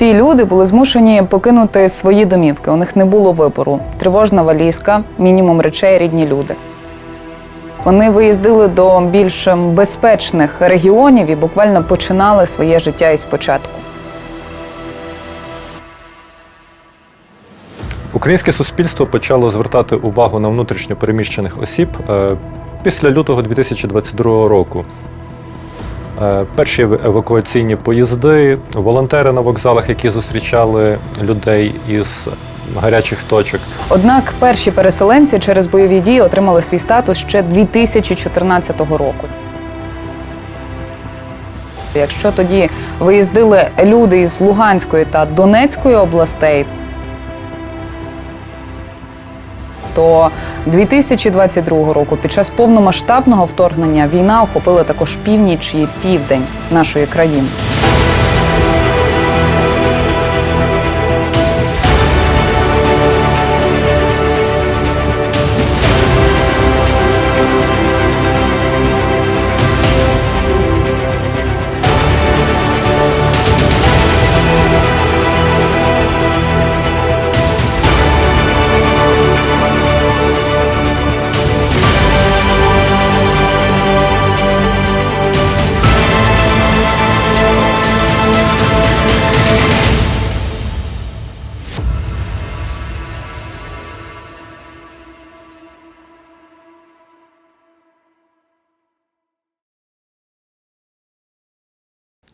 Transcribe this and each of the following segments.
Ці люди були змушені покинути свої домівки. У них не було вибору. Тривожна валізка, мінімум речей, рідні люди. Вони виїздили до більш безпечних регіонів і буквально починали своє життя із початку. Українське суспільство почало звертати увагу на внутрішньо переміщених осіб е, після лютого 2022 року. Е, Перші ев- евакуаційні поїзди, волонтери на вокзалах, які зустрічали людей із гарячих точок. Однак перші переселенці через бойові дії отримали свій статус ще 2014 року. Якщо тоді виїздили люди із Луганської та Донецької областей, то 2022 року під час повномасштабного вторгнення війна охопила також північ і південь нашої країни.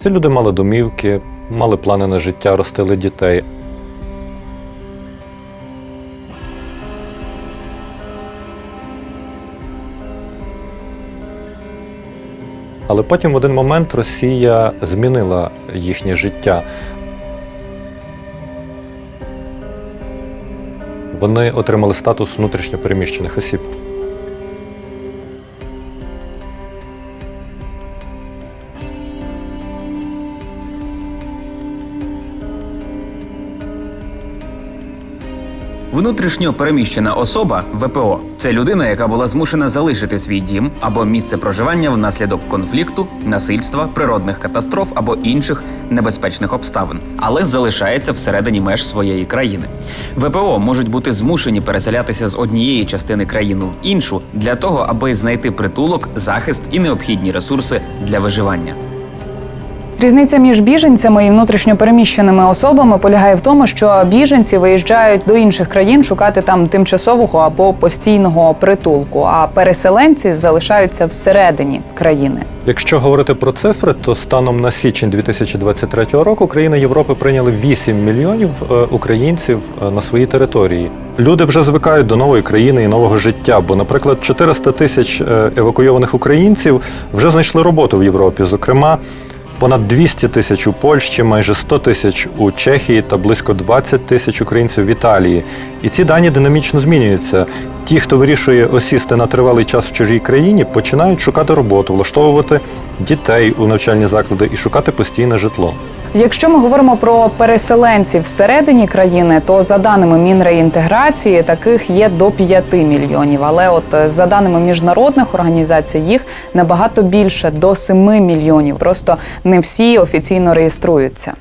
Ці люди мали домівки, мали плани на життя, ростили дітей. Але потім в один момент Росія змінила їхнє життя. Вони отримали статус внутрішньопереміщених осіб. Внутрішньо переміщена особа ВПО це людина, яка була змушена залишити свій дім або місце проживання внаслідок конфлікту, насильства, природних катастроф або інших небезпечних обставин, але залишається всередині меж своєї країни. ВПО можуть бути змушені переселятися з однієї частини країни в іншу для того, аби знайти притулок, захист і необхідні ресурси для виживання. Різниця між біженцями і внутрішньопереміщеними особами полягає в тому, що біженці виїжджають до інших країн шукати там тимчасового або постійного притулку, а переселенці залишаються всередині країни. Якщо говорити про цифри, то станом на січень 2023 року країни Європи прийняли 8 мільйонів е, українців е, на своїй території. Люди вже звикають до нової країни і нового життя. Бо, наприклад, 400 тисяч е, евакуйованих українців вже знайшли роботу в Європі. Зокрема, понад 200 тисяч у Польщі, майже 100 тисяч у Чехії та близько 20 тисяч українців в Італії. І ці дані динамічно змінюються. Ті, хто вирішує осісти на тривалий час в чужій країні, починають шукати роботу, влаштовувати дітей у навчальні заклади і шукати постійне житло. Якщо ми говоримо про переселенців всередині країни, то за даними Мінреінтеграції таких є до 5 мільйонів. Але от е, за даними міжнародних організацій, їх набагато більше до 7 мільйонів. Просто не всі офіційно реєструються.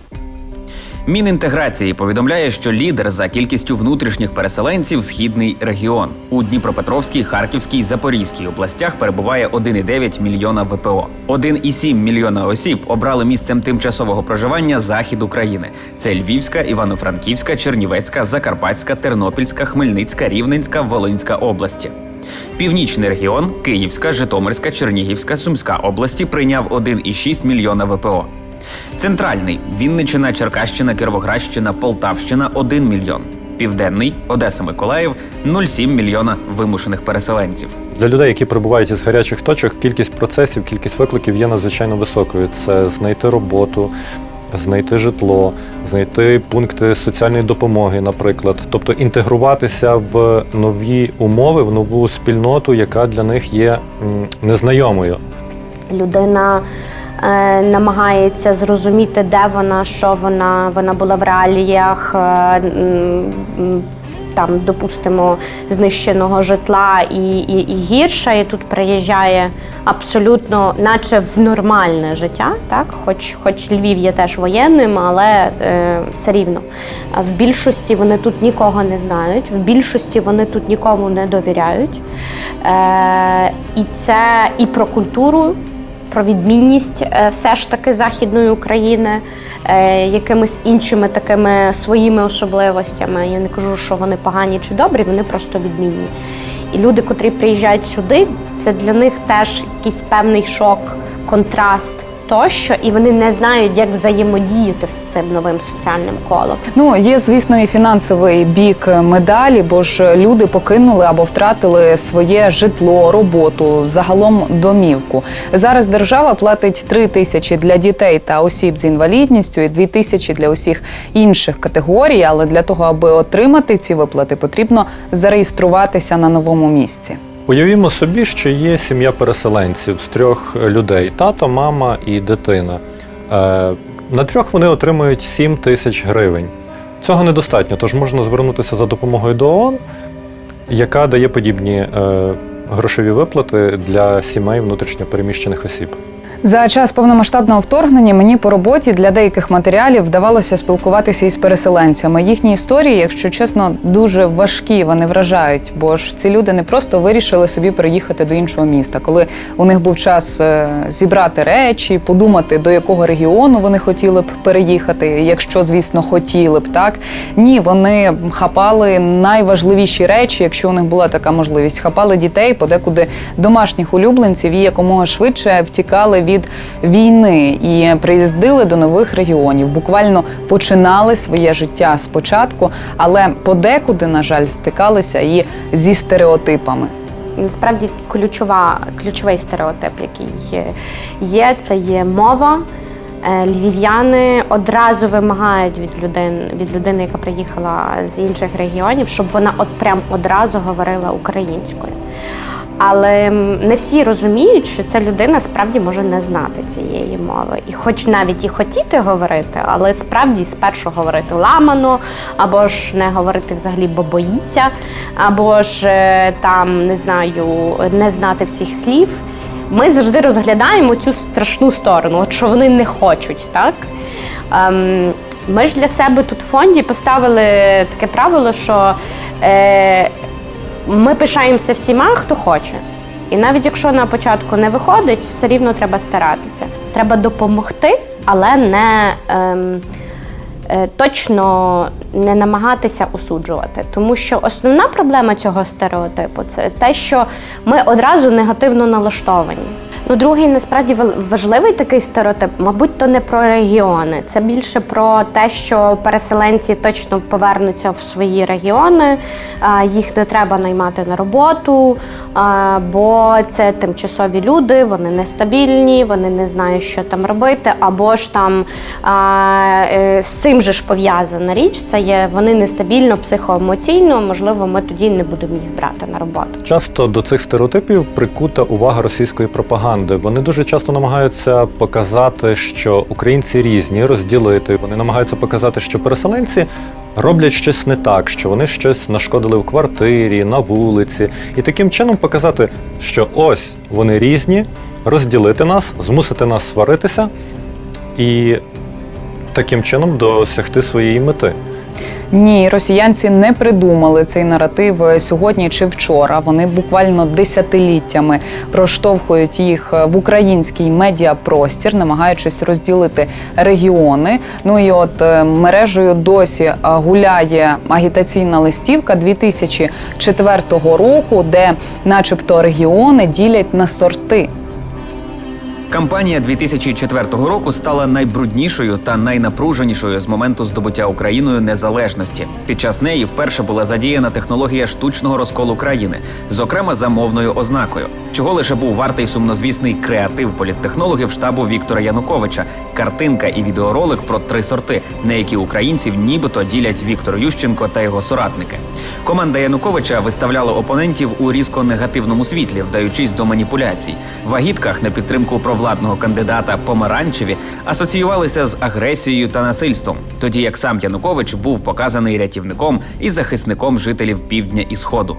Мінінтеграції повідомляє, що лідер за кількістю внутрішніх переселенців східний регіон у Дніпропетровській, Харківській, Запорізькій областях перебуває 1,9 мільйона ВПО. 1,7 мільйона осіб обрали місцем тимчасового проживання захід України. Це Львівська, Івано-Франківська, Чернівецька, Закарпатська, Тернопільська, Хмельницька, Рівненська, Волинська області. Північний регіон Київська, Житомирська, Чернігівська, Сумська області прийняв 1,6 мільйона ВПО. Центральний Вінниччина, Черкащина, Кіровоградщина, Полтавщина 1 мільйон. Південний Одеса, Миколаїв 0,7 мільйона вимушених переселенців. Для людей, які прибувають із гарячих точок, кількість процесів, кількість викликів є надзвичайно високою. Це знайти роботу, знайти житло, знайти пункти соціальної допомоги, наприклад, тобто інтегруватися в нові умови, в нову спільноту, яка для них є незнайомою. Людина намагається зрозуміти, де вона, що вона. Вона була в реаліях е, там, допустимо, знищеного житла і, і, і гірше, і тут приїжджає абсолютно, наче в нормальне життя, так? Хоч, хоч Львів є теж воєнним, але е, все рівно. В більшості вони тут нікого не знають, в більшості вони тут нікому не довіряють. Е, і це і про культуру, про відмінність е, все ж таки Західної України, е, якимись іншими такими своїми особливостями. Я не кажу, що вони погані чи добрі, вони просто відмінні. І люди, котрі приїжджають сюди, це для них теж якийсь певний шок, контраст тощо, і вони не знають, як взаємодіяти з цим новим соціальним колом. Ну є, звісно, і фінансовий бік медалі, бо ж люди покинули або втратили своє житло, роботу, загалом домівку. Зараз держава платить 3 тисячі для дітей та осіб з інвалідністю і 2 тисячі для усіх інших категорій. Але для того, аби отримати ці виплати, потрібно зареєструватися на новому місці. Уявімо собі, що є сім'я переселенців з трьох людей: тато, мама і дитина. Е, На трьох вони отримують 7 тисяч гривень. Цього недостатньо, тож можна звернутися за допомогою до ООН, яка дає подібні е, грошові виплати для сімей внутрішньопереміщених осіб. За час повномасштабного вторгнення мені по роботі для деяких матеріалів вдавалося спілкуватися із переселенцями. Їхні історії, якщо чесно, дуже важкі. Вони вражають, бо ж ці люди не просто вирішили собі переїхати до іншого міста. Коли у них був час е, зібрати речі, подумати, до якого регіону вони хотіли б переїхати, якщо, звісно, хотіли б так. Ні, вони хапали найважливіші речі, якщо у них була така можливість. Хапали дітей, подекуди домашніх улюбленців і якомога швидше втікали від війни і приїздили до нових регіонів. Буквально починали своє життя спочатку, але подекуди, на жаль, стикалися і зі стереотипами. Насправді ключова, ключовий стереотип, який є, є, це є мова. Е, Львів'яни одразу вимагають від людини, від людини, яка приїхала з інших регіонів, щоб вона от прям одразу говорила українською. Але не всі розуміють, що ця людина справді може не знати цієї мови. І хоч навіть і хотіти говорити, але справді спершу говорити ламано, або ж не говорити взагалі, бо боїться, або ж е, там не знаю, не знати всіх слів. Ми завжди розглядаємо цю страшну сторону, от що вони не хочуть, так? Ем, ми ж для себе тут в фонді поставили таке правило, що е, ми пишаємося всіма, хто хоче. І навіть якщо на початку не виходить, все рівно треба старатися. Треба допомогти, але не ем, точно не намагатися осуджувати. Тому що основна проблема цього стереотипу це те, що ми одразу негативно налаштовані. Ну, другий насправді важливий такий стереотип, мабуть, то не про регіони. Це більше про те, що переселенці точно повернуться в свої регіони, їх не треба наймати на роботу, бо це тимчасові люди, вони нестабільні, вони не знають, що там робити, або ж там е, з цим же ж пов'язана річ. Це є вони нестабільно психоемоційно. Можливо, ми тоді не будемо їх брати на роботу. Часто до цих стереотипів прикута увага російської пропаганди. Вони дуже часто намагаються показати, що українці різні, розділити. Вони намагаються показати, що переселенці роблять щось не так, що вони щось нашкодили в квартирі, на вулиці, і таким чином показати, що ось вони різні, розділити нас, змусити нас сваритися і таким чином досягти своєї мети. Ні, росіянці не придумали цей наратив сьогодні чи вчора. Вони буквально десятиліттями проштовхують їх в український медіапростір, намагаючись розділити регіони. Ну і от е, мережею досі гуляє агітаційна листівка 2004 року, де, начебто, регіони ділять на сорти. Кампанія 2004 року стала найбруднішою та найнапруженішою з моменту здобуття Україною незалежності. Під час неї вперше була задіяна технологія штучного розколу країни, зокрема за мовною ознакою, чого лише був вартий сумнозвісний креатив політтехнологів штабу Віктора Януковича, картинка і відеоролик про три сорти, на які українців нібито ділять Віктор Ющенко та його соратники. Команда Януковича виставляла опонентів у різко негативному світлі, вдаючись до маніпуляцій, в агітках на підтримку провладних провладного кандидата помаранчеві асоціювалися з агресією та насильством, тоді як сам Янукович був показаний рятівником і захисником жителів півдня і сходу.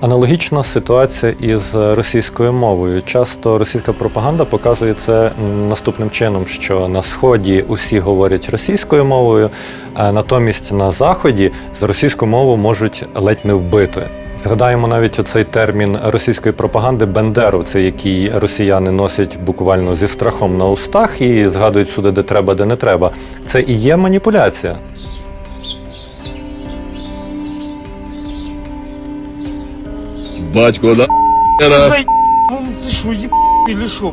Аналогічна ситуація із російською мовою. Часто російська пропаганда показує це наступним чином, що на сході усі говорять російською мовою, а натомість на заході з російську мову можуть ледь не вбити. Згадаємо навіть оцей термін російської пропаганди бендеровці, який росіяни носять буквально зі страхом на устах і згадують сюди, де треба, де не треба. Це і є маніпуляція. Батько, да? Ты що, еб... или что?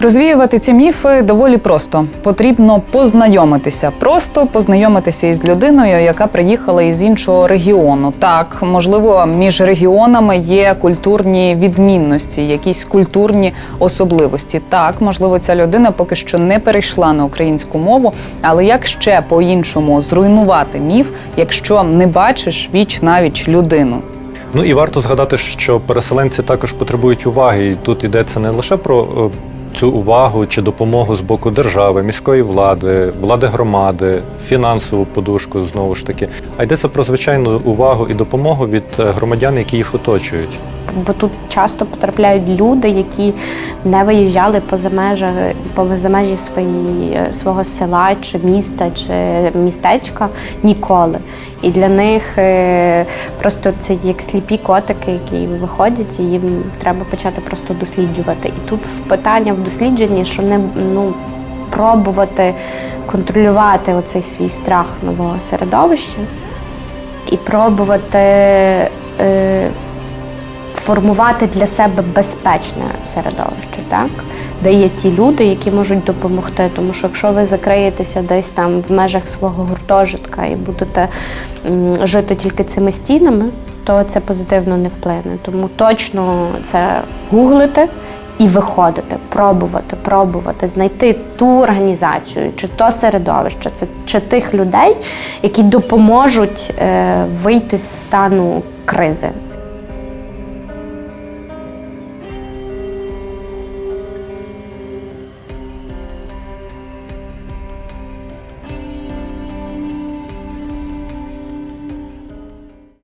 Розвіювати ці міфи доволі просто. Потрібно познайомитися, просто познайомитися із людиною, яка приїхала із іншого регіону. Так, можливо, між регіонами є культурні відмінності, якісь культурні особливості. Так, можливо, ця людина поки що не перейшла на українську мову, але як ще по-іншому зруйнувати міф, якщо не бачиш віч навіч людину? Ну і варто згадати, що переселенці також потребують уваги. І тут йдеться не лише про е, цю увагу чи допомогу з боку держави, міської влади, влади громади, фінансову подушку знову ж таки, а йдеться про звичайну увагу і допомогу від е, громадян, які їх оточують. Бо тут часто потрапляють люди, які не виїжджали поза межі, поза межі свої, е, свого села чи міста чи містечка ніколи. І для них е, просто це як сліпі котики, які виходять, і їм треба почати просто досліджувати. І тут питання в дослідженні, що не ну. Пробувати контролювати оцей свій страх нового середовища і пробувати е, формувати для себе безпечне середовище, так? де є ті люди, які можуть допомогти. Тому що якщо ви закриєтеся десь там в межах свого гуртожитка і будете м, жити тільки цими стінами, то це позитивно не вплине. Тому точно це гуглити. І виходити, пробувати, пробувати, знайти ту організацію, чи то середовище, це чи тих людей, які допоможуть е, вийти з стану кризи.